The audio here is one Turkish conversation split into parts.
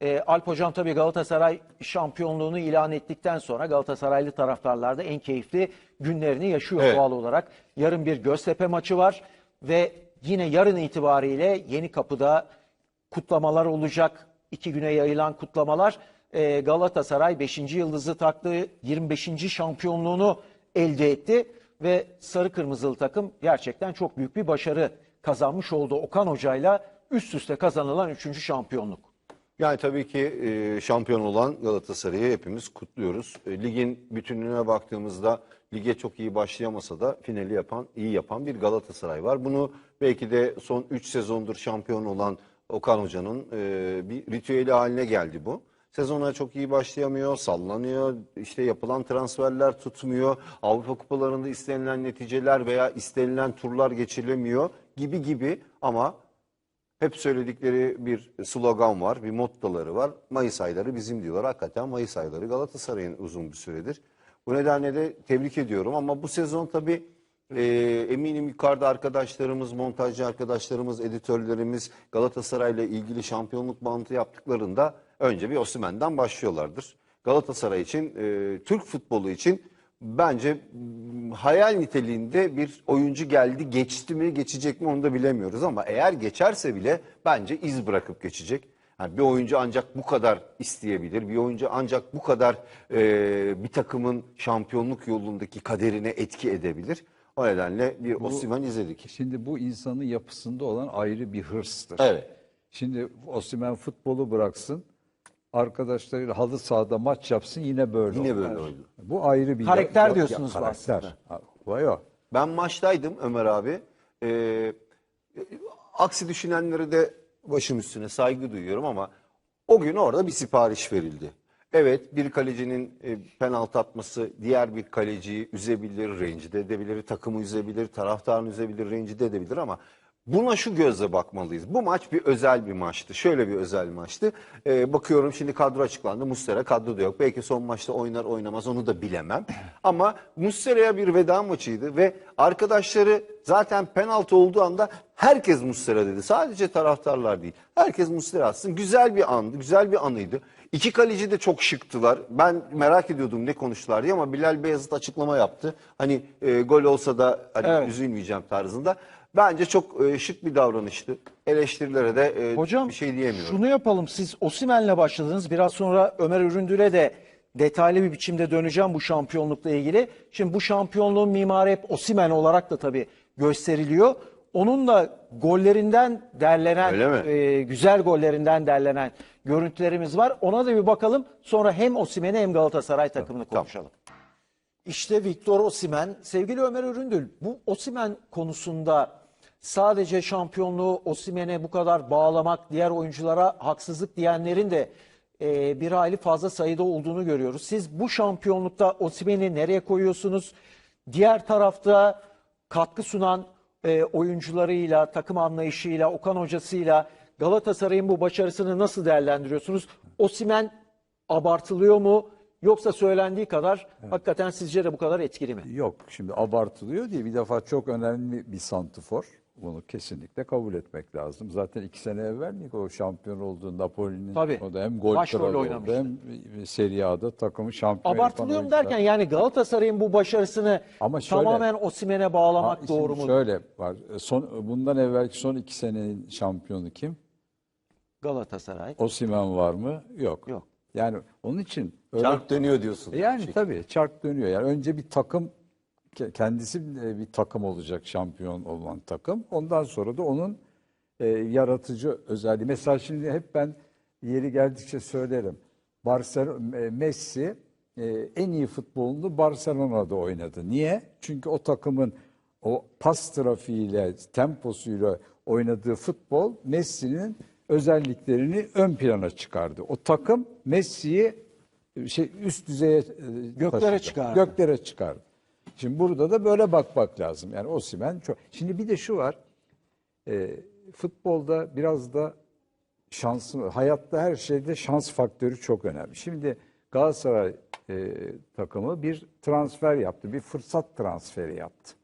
e, Alp Hocam tabii Galatasaray şampiyonluğunu ilan ettikten sonra Galatasaraylı taraftarlar da en keyifli günlerini yaşıyor Evet. doğal olarak. Yarın bir Göztepe maçı var ve yine yarın itibariyle Yeni Kapı'da kutlamalar olacak. İki güne yayılan kutlamalar. Ee, Galatasaray 5. yıldızı taktı. 25. şampiyonluğunu elde etti. Ve sarı kırmızılı takım gerçekten çok büyük bir başarı kazanmış oldu. Okan Hoca'yla üst üste kazanılan 3. şampiyonluk. Yani tabii ki e, şampiyon olan Galatasaray'ı hepimiz kutluyoruz. E, ligin bütünlüğüne baktığımızda lige çok iyi başlayamasa da finali yapan, iyi yapan bir Galatasaray var. Bunu belki de son 3 sezondur şampiyon olan Okan Hoca'nın e, bir ritüeli haline geldi bu. Sezona çok iyi başlayamıyor, sallanıyor, işte yapılan transferler tutmuyor, Avrupa kupalarında istenilen neticeler veya istenilen turlar geçirilemiyor gibi gibi ama hep söyledikleri bir slogan var, bir mottoları var. Mayıs ayları bizim diyorlar. Hakikaten Mayıs ayları Galatasaray'ın uzun bir süredir. Bu nedenle de tebrik ediyorum ama bu sezon tabii e, eminim yukarıda arkadaşlarımız, montajcı arkadaşlarımız, editörlerimiz Galatasaray'la ilgili şampiyonluk bantı yaptıklarında önce bir Osimhen'den başlıyorlardır. Galatasaray için, e, Türk futbolu için bence hayal niteliğinde bir oyuncu geldi geçti mi geçecek mi onu da bilemiyoruz ama eğer geçerse bile bence iz bırakıp geçecek. Yani bir oyuncu ancak bu kadar isteyebilir. Bir oyuncu ancak bu kadar e, bir takımın şampiyonluk yolundaki kaderine etki edebilir. O nedenle bir Osimhen izledik. Şimdi bu insanın yapısında olan ayrı bir hırstır. Evet. Şimdi Osimhen futbolu bıraksın, arkadaşlarıyla halı sahada maç yapsın yine böyle Yine böyle olur. Bu ayrı bir Karakter diyorsunuz bu karakter. Vay o. Ben maçtaydım Ömer abi. Ee, aksi düşünenlere de başım üstüne saygı duyuyorum ama o gün orada bir sipariş verildi. Evet bir kalecinin e, penaltı atması diğer bir kaleciyi üzebilir, rencide edebilir, takımı üzebilir, taraftarını üzebilir, rencide edebilir ama buna şu gözle bakmalıyız. Bu maç bir özel bir maçtı. Şöyle bir özel maçtı. Ee, bakıyorum şimdi kadro açıklandı. Muslera kadroda yok. Belki son maçta oynar oynamaz onu da bilemem. Ama Muslera'ya bir veda maçıydı ve arkadaşları zaten penaltı olduğu anda herkes Muslera dedi. Sadece taraftarlar değil. Herkes Muslera atsın. Güzel bir andı. Güzel bir anıydı. İki kaleci de çok şıktılar. Ben merak ediyordum ne konuştular diye ama Bilal Beyazıt açıklama yaptı. Hani e, gol olsa da hani Evet. üzülmeyeceğim tarzında. Bence çok e, şık bir davranıştı. Eleştirilere de e, Hocam bir şey diyemiyorum. şunu yapalım. Siz Osimen'le başladınız. Biraz sonra Ömer Üründül'e de detaylı bir biçimde döneceğim bu şampiyonlukla ilgili. Şimdi bu şampiyonluğun mimarı hep Osimen olarak da tabii gösteriliyor. Onun da gollerinden derlenen, e, güzel gollerinden derlenen görüntülerimiz var. Ona da bir bakalım. Sonra hem Osimen'i hem Galatasaray takımını Tamam. konuşalım. İşte Victor Osimen. Sevgili Ömer Üründül, bu Osimen konusunda sadece şampiyonluğu Osimen'e bu kadar bağlamak, diğer oyunculara haksızlık diyenlerin de e, bir hayli fazla sayıda olduğunu görüyoruz. Siz bu şampiyonlukta Osimen'i nereye koyuyorsunuz? Diğer tarafta katkı sunan e, oyuncularıyla, takım anlayışıyla, Okan hocasıyla Galatasaray'ın bu başarısını nasıl değerlendiriyorsunuz? Osimen abartılıyor mu? Yoksa söylendiği kadar hakikaten sizce de bu kadar etkili mi? Yok şimdi abartılıyor diye bir defa çok önemli bir santifor. Bunu kesinlikle kabul etmek lazım. Zaten iki sene evvel mi o şampiyon olduğu Napoli'nin Tabii. o da hem gol kralı oldu hem Serie A'da takımı şampiyon yapan Abartılıyor mu oyuncular. derken yani Galatasaray'ın bu başarısını Ama şöyle- tamamen Osimen'e bağlamak Ha, doğru mu? Şöyle var. Son, bundan evvelki son iki senenin şampiyonu kim? Galatasaray. Osimen var mı? Yok. Yok. Yani onun için öyle Çark dönüyor diyorsun. Yani tabii çark dönüyor. Yani önce bir takım kendisi bir takım olacak şampiyon olan takım. Ondan sonra da onun e, yaratıcı özelliği. Mesela şimdi hep ben yeri geldikçe söylerim. Barcelona Messi e, en iyi futbolunu Barcelona'da oynadı. Niye? Çünkü o takımın o pas trafiğiyle, temposuyla oynadığı futbol Messi'nin özelliklerini ön plana çıkardı. O takım Messi'yi şey üst düzeye e, Göklere taşıdı. çıkardı. Göklere çıkardı. Şimdi burada da böyle bakmak lazım. Yani Osimhen çok. Şimdi bir de şu var. E, futbolda biraz da şansın, hayatta her şeyde şans faktörü çok önemli. Şimdi Galatasaray e, takımı bir transfer yaptı, bir fırsat transferi yaptı.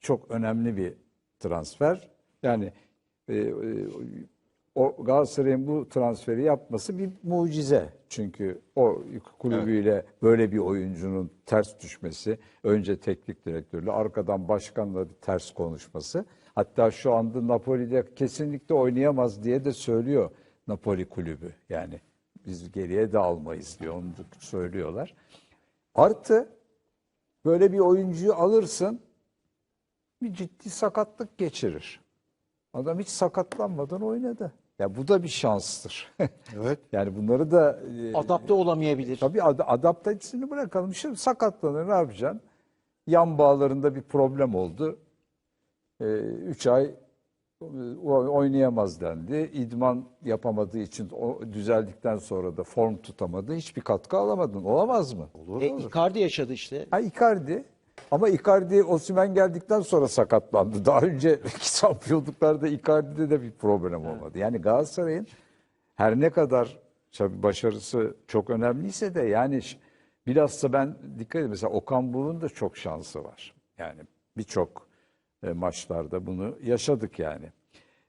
Çok önemli bir transfer. Yani e, e, o Galatasaray'ın bu transferi yapması bir mucize. Çünkü o kulübüyle böyle bir oyuncunun ters düşmesi, önce teknik direktörle, arkadan başkanla bir ters konuşması. Hatta şu anda Napoli'de kesinlikle oynayamaz diye de söylüyor Napoli kulübü. Yani biz geriye de almayız diyor, onu söylüyorlar. Artı böyle bir oyuncuyu alırsın, bir ciddi sakatlık geçirir. Adam hiç sakatlanmadan oynadı. Ya bu da bir şanstır. Evet. yani bunları da e, Adapte olamayabilir. tabii ad- adaptasyonu bırakalım. Şimdi sakatlanır ne yapacaksın? Yan bağlarında bir problem oldu. 3 ay e, oynayamaz dendi. İdman yapamadığı için o düzeldikten sonra da form tutamadı. Hiçbir katkı alamadın. Olamaz mı? Olur. E, Icardi yaşadı işte. Ha Icardi. Ama Icardi Osimhen geldikten sonra sakatlandı. Daha önce şampiyonluklarda Icardi'de de bir problem olmadı. Yani Galatasaray'ın her ne kadar başarısı çok önemliyse de yani bilhassa ben dikkat edin mesela Okan Buruk'un da çok şansı var. Yani birçok e, maçlarda bunu yaşadık yani.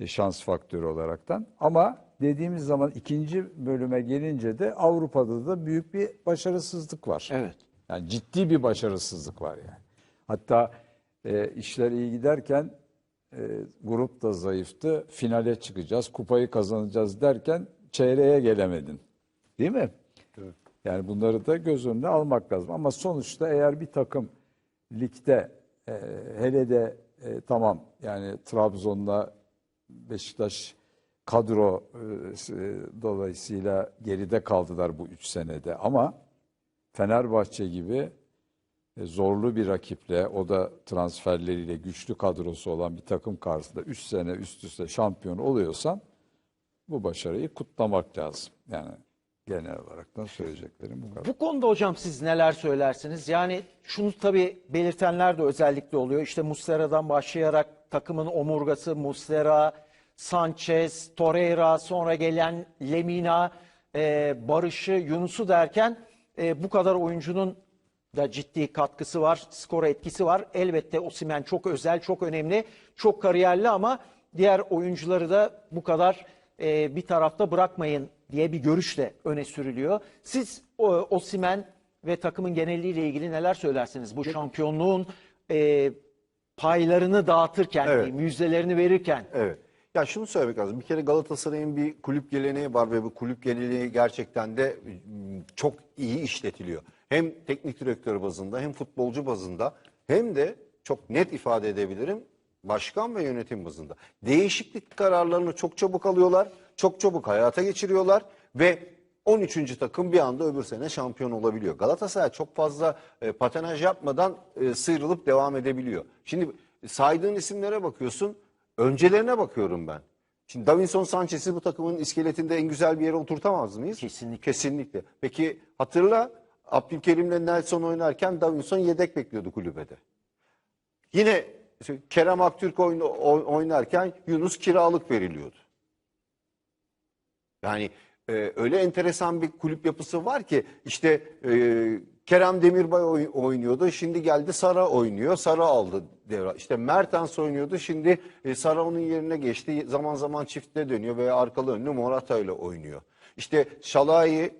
E, şans faktörü olaraktan. Ama dediğimiz zaman ikinci bölüme gelince de Avrupa'da da büyük bir başarısızlık var. Evet. Yani ciddi bir başarısızlık var yani. Hatta e, işler iyi giderken e, grup da zayıftı. Finale çıkacağız, kupayı kazanacağız derken çeyreğe gelemedin. Değil mi? Yani bunları da göz önüne almak lazım. Ama sonuçta eğer bir takım ligde e, hele de e, tamam yani Trabzon'la Beşiktaş kadro e, e, dolayısıyla geride kaldılar bu üç senede ama Fenerbahçe gibi e, zorlu bir rakiple o da transferleriyle güçlü kadrosu olan bir takım karşısında 3 sene üst üste şampiyon oluyorsan bu başarıyı kutlamak lazım. Yani genel olarak söyleyeceklerim bu kadar. Bu konuda hocam siz neler söylersiniz? Yani şunu tabii belirtenler de özellikle oluyor. İşte Muslera'dan başlayarak takımın omurgası Muslera, Sanchez, Torreira, sonra gelen Lemina, e, Barış'ı, Yunus'u derken e, bu kadar oyuncunun da ciddi katkısı var, skora etkisi var. Elbette Osimhen çok özel, çok önemli, çok kariyerli ama diğer oyuncuları da bu kadar e, bir tarafta bırakmayın diye bir görüş de öne sürülüyor. Siz o, Osimhen ve takımın geneliyle ilgili neler söylersiniz? Bu şampiyonluğun e, paylarını dağıtırken, Evet. diyeyim, yüzdelerini verirken. Evet. Ya şunu söylemek lazım. Bir kere Galatasaray'ın bir kulüp geleneği var ve bu kulüp geleneği gerçekten de m, çok iyi işletiliyor. Hem teknik direktör bazında hem futbolcu bazında hem de çok net ifade edebilirim başkan ve yönetim bazında. Değişiklik kararlarını çok çabuk alıyorlar, çok çabuk hayata geçiriyorlar ve 13. takım bir anda öbür sene şampiyon olabiliyor. Galatasaray çok fazla e, patenaj yapmadan e, sıyrılıp devam edebiliyor. Şimdi saydığın isimlere bakıyorsun, öncelerine bakıyorum ben. Şimdi Davinson Sanchez'i bu takımın iskeletinde en güzel bir yere oturtamaz mıyız? Kesinlikle. Kesinlikle. Peki hatırla Abdülkerim'le Nelson oynarken Davinson yedek bekliyordu kulübede. Yine Kerem Aktürk oynarken Yunus kiralık veriliyordu. Yani e, öyle enteresan bir kulüp yapısı var ki işte e, Kerem Demirbay oy- oynuyordu. Şimdi geldi Sara oynuyor. Sara aldı devre. İşte Mertens oynuyordu. Şimdi e, Sara onun yerine geçti. Zaman zaman çifte dönüyor veya arkalı önlü Morata ile oynuyor. İşte Şalai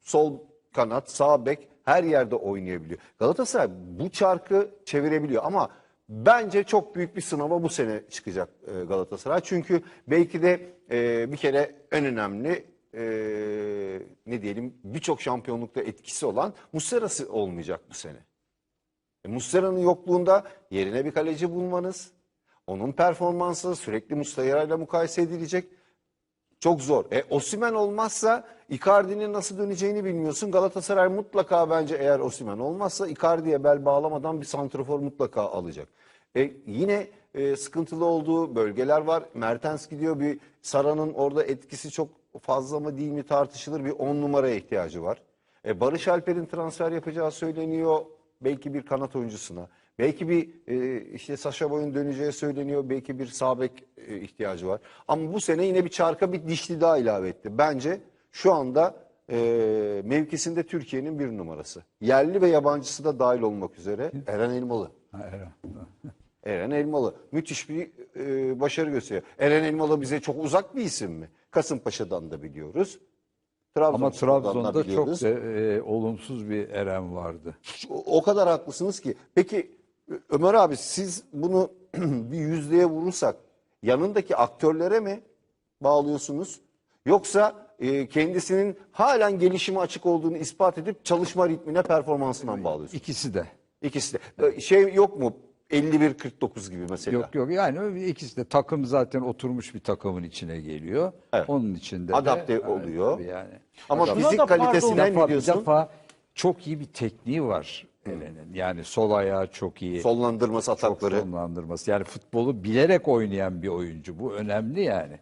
sol kanat, sağ bek her yerde oynayabiliyor. Galatasaray bu çarkı çevirebiliyor ama bence çok büyük bir sınava bu sene çıkacak e, Galatasaray. Çünkü belki de e, bir kere en önemli e, ne diyelim birçok şampiyonlukta etkisi olan Muslera'sı olmayacak bu sene. E, Muslera'nın yokluğunda yerine bir kaleci bulmanız, onun performansı sürekli Muslera ile mukayese edilecek. Çok zor. E Osimhen olmazsa Icardi'nin nasıl döneceğini bilmiyorsun. Galatasaray mutlaka bence eğer Osimhen olmazsa Icardi'ye bel bağlamadan bir santrafor mutlaka alacak. E yine e, sıkıntılı olduğu bölgeler var. Mertens gidiyor bir Sara'nın orada etkisi çok fazla mı değil mi tartışılır. Bir 10 numaraya ihtiyacı var. E, Barış Alper'in transfer yapacağı söyleniyor belki bir kanat oyuncusuna. Belki bir e, işte Saşa Boy'un döneceği söyleniyor. Belki bir sağ bek e, ihtiyacı var. Ama bu sene yine bir çarka bir dişli daha ilave etti. Bence şu anda e, mevkisinde Türkiye'nin bir numarası. Yerli ve yabancısı da dahil olmak üzere Eren Elmalı. Ha, evet. Eren Elmalı müthiş bir e, başarı gösteriyor. Eren Elmalı bize çok uzak bir isim mi? Kasımpaşa'dan da biliyoruz. Ama Trabzonspor'dan da Trabzon'da çok biliyoruz. da, e, olumsuz bir Eren vardı. O o kadar haklısınız ki. Peki Ömer abi siz bunu bir yüzdeye vurursak yanındaki aktörlere mi bağlıyorsunuz? Yoksa e, kendisinin halen gelişime açık olduğunu ispat edip çalışma ritmine, performansına mı bağlıyorsunuz? İkisi de. İkisi de. Şey yok mu? 51-49 gibi mesela. Yok yok yani ikisi de takım zaten oturmuş bir takımın içine geliyor. Evet. Onun içinde Adapte de, oluyor. yani. Ama Şuna fizik kalitesine ne defa, bir diyorsun? defa çok iyi bir tekniği var Eren'in. Yani sol ayağı çok iyi. Sollandırması çok atakları. sonlandırması. Yani futbolu bilerek oynayan bir oyuncu. Bu önemli yani.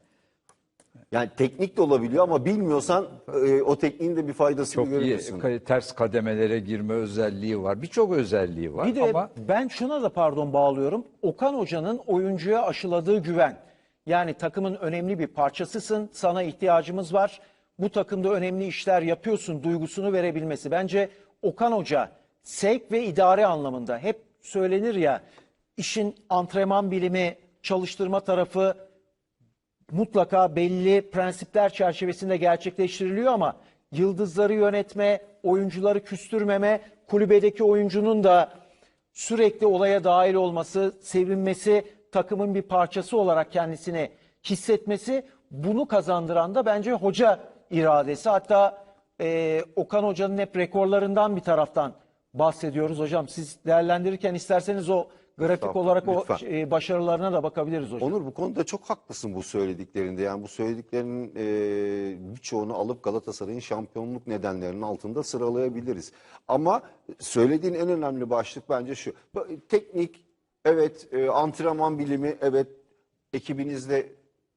Yani teknik de olabiliyor ama bilmiyorsan e, o tekniğin de bir faydasını Çok iyi görüyorsun. ka- ters kademelere girme özelliği var. Birçok özelliği var Bir de ama ben şuna da pardon bağlıyorum. Okan Hoca'nın oyuncuya aşıladığı güven. Yani takımın önemli bir parçasısın, sana ihtiyacımız var. Bu takımda önemli işler yapıyorsun duygusunu verebilmesi. Bence Okan Hoca sevk ve idare anlamında hep söylenir ya işin antrenman bilimi, çalıştırma tarafı mutlaka belli prensipler çerçevesinde gerçekleştiriliyor ama yıldızları yönetme, oyuncuları küstürmeme, kulübedeki oyuncunun da sürekli olaya dahil olması, sevinmesi, takımın bir parçası olarak kendisini hissetmesi bunu kazandıran da bence hoca iradesi. Hatta e, Okan Hoca'nın hep rekorlarından bir taraftan bahsediyoruz hocam. Siz değerlendirirken isterseniz o grafik olarak o e, başarılarına da bakabiliriz hocam. Onur bu konuda çok haklısın bu söylediklerinde. Yani bu söylediklerinin e, birçoğunu alıp Galatasaray'ın şampiyonluk nedenlerinin altında sıralayabiliriz. Ama söylediğin en önemli başlık bence şu. Teknik, evet, e, antrenman bilimi, evet, ekibinizde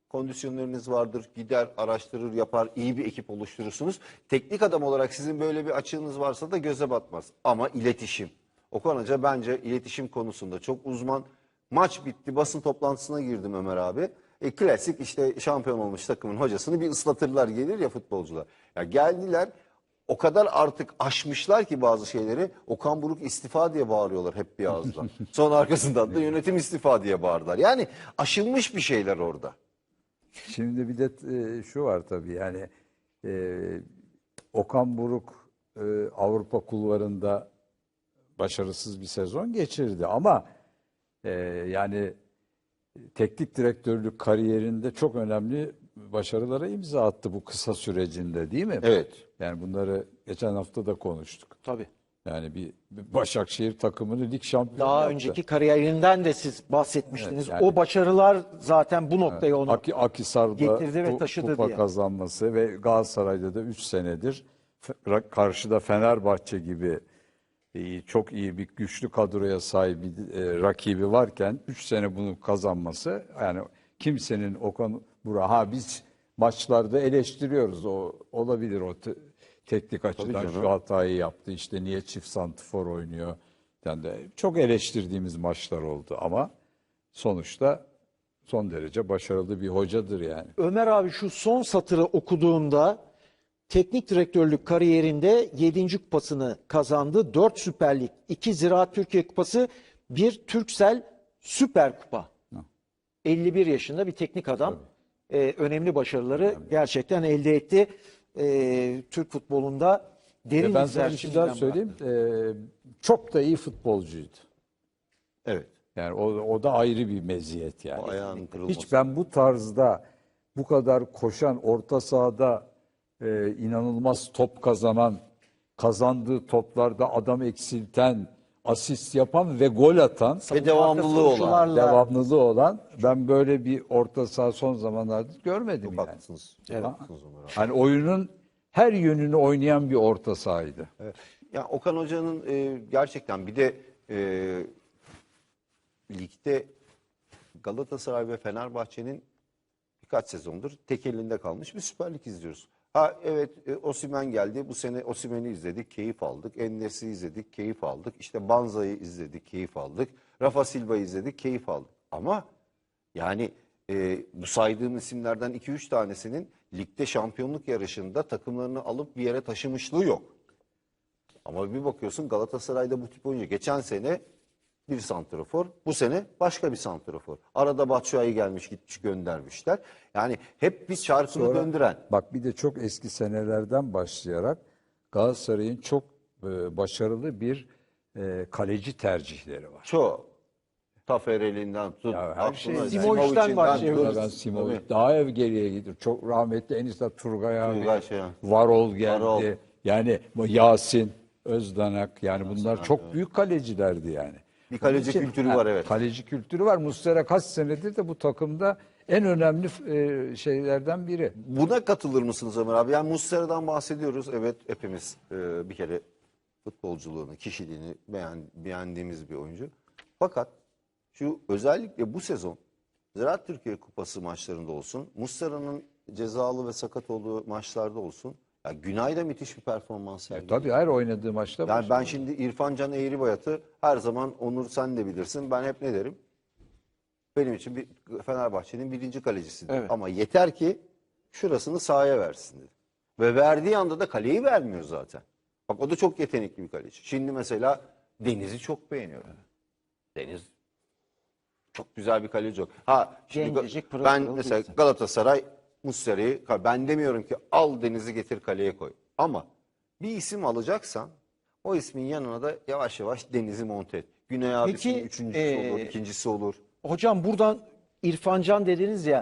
kondisyonlarınız vardır. Gider, araştırır, yapar, iyi bir ekip oluşturursunuz. Teknik adam olarak sizin böyle bir açığınız varsa da göze batmaz. Ama iletişim. Okan Hoca bence iletişim konusunda çok uzman. Maç bitti, basın toplantısına girdim Ömer abi. E, klasik işte şampiyon olmuş takımın hocasını bir ıslatırlar gelir ya futbolcular. Ya geldiler o kadar artık aşmışlar ki bazı şeyleri Okan Buruk istifa diye bağırıyorlar hep bir ağızdan. Sonra arkasından da yönetim istifa diye bağırdılar. Yani aşılmış bir şeyler orada. Şimdi bir de e, şu var tabii yani e, Okan Buruk e, Avrupa kulvarında başarısız bir sezon geçirdi ama e, yani teknik direktörlük kariyerinde çok önemli başarılara imza attı bu kısa sürecinde değil mi? Evet. Yani bunları geçen hafta da konuştuk. Tabii. Yani bir, bir Başakşehir takımını lig şampiyonu Daha yaptı. önceki kariyerinden de siz bahsetmiştiniz. Evet, yani- o başarılar zaten bu noktaya onu Aki, Akisar'da getirdi ve ku- taşıdı kupa diye. kazanması ve Galatasaray'da da 3 senedir ra- karşıda Fenerbahçe gibi çok iyi bir güçlü kadroya sahip bir e, rakibi varken 3 sene bunu kazanması yani kimsenin Okan Burak ha biz maçlarda eleştiriyoruz o olabilir o te- teknik açıdan şu hatayı yaptı işte niye çift santifor oynuyor yani de çok eleştirdiğimiz maçlar oldu ama sonuçta son derece başarılı bir hocadır yani. Ömer abi şu son satırı okuduğunda teknik direktörlük kariyerinde 7. kupasını kazandı. 4 Süper Lig, 2 Ziraat Türkiye Kupası, 1 Türksel Süper Kupa. 51 yaşında bir teknik adam. Ee, önemli başarıları gerçekten elde etti. Ee, Türk futbolunda derin Ve ben izler sana bir şey şimdiden daha söyleyeyim. Ee, çok da iyi futbolcuydu. Evet. Yani o, o da ayrı bir meziyet yani. Ayağının kırılması. Hiç ben bu tarzda bu kadar koşan orta sahada e, inanılmaz top kazanan, kazandığı toplarda adam eksilten, asist yapan ve gol atan, Ve devamlılığı olan. devamlılığı olan ben böyle bir orta saha son zamanlarda görmedim Çok yani. haklısınız. Abi. Hani oyunun her yönünü oynayan bir orta sahaydı. Evet. Ya Okan Hoca'nın e, gerçekten bir de e, ligde Galatasaray ve Fenerbahçe'nin birkaç sezondur tek elinde kalmış bir Süper Lig izliyoruz. Ha evet e, Osimhen geldi. Bu sene Osimhen'i izledik, keyif aldık. Ennes'i izledik, keyif aldık. İşte Banza'yı izledik, keyif aldık. Rafa Silva'yı izledik, keyif aldık. Ama yani e, bu saydığım isimlerden 2-3 tanesinin ligde şampiyonluk yarışında takımlarını alıp bir yere taşımışlığı yok. Ama bir bakıyorsun Galatasaray'da bu tip oyuncu. Geçen sene bir santrafor. Bu sene başka bir santrafor. Arada Batshuayi gelmiş gitmiş göndermişler. Yani hep bir çarkını Sonra- döndüren. Bak bir de çok eski senelerden başlayarak Galatasaray'ın çok e, başarılı bir e, kaleci tercihleri var. Çoğu. Tafereli'nden tut. Ya her şey- Simoviç'ten başlıyor. Tabii. daha ev geriye gidiyor. Çok rahmetli Enis'te Turgay abi, Turgay şey, Varol geldi. Varol. Yani Yasin, Özdanak yani bunlar çok büyük kalecilerdi yani. Bir kaleci Onun kültürü var, evet. Kaleci kültürü var. Muslera kaç senedir de bu takımda en önemli e, şeylerden biri. Buna katılır mısınız Ömer abi? Yani Muslera'dan bahsediyoruz. Evet hepimiz e, bir kere futbolculuğunu, kişiliğini beğen, beğendiğimiz bir oyuncu. Fakat şu özellikle bu sezon Ziraat Türkiye Kupası maçlarında olsun, Muslera'nın cezalı ve sakat olduğu maçlarda olsun. Ya Günay da müthiş bir performans sergiledi. Tabii her oynadığı maçta Yani ben şimdi İrfan Can Eğribayat'ı her zaman Onur sen de bilirsin. Ben hep ne derim? Benim için bir Fenerbahçe'nin birinci kalecisidir. Evet. Ama yeter ki şurasını sahaya versin dedi. Ve verdiği anda da kaleyi vermiyor zaten. Bak o da çok yetenekli bir kaleci. Şimdi mesela Deniz'i çok beğeniyorum. Deniz çok güzel bir kaleci yok. Ha şimdi Gencecik, pırıl ben pırıl mesela. Galatasaray Muslera'yı ben demiyorum ki al Deniz'i getir kaleye koy. Ama bir isim alacaksan o ismin yanına da yavaş yavaş Deniz'i monte et. Güney abisinin Peki, üçüncüsü ee, olur, ikincisi olur. Hocam buradan İrfan Can dediniz ya